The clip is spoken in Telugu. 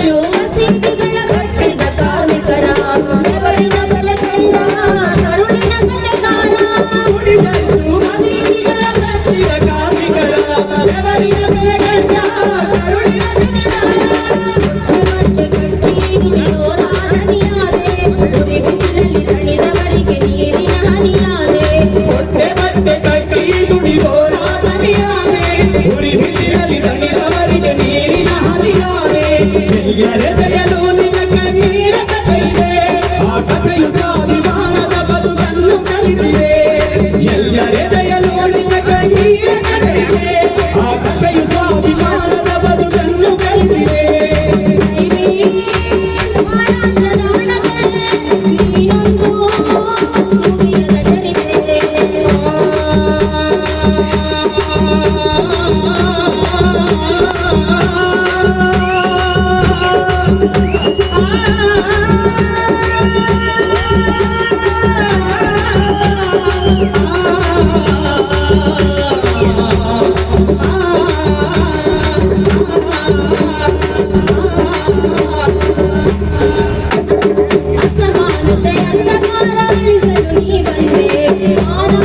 Chúa కలిసిదే ఎల్లరే దయలోని కన్నీర ఆసమానతే అందకారాలి సలు నీ వందే ఆనా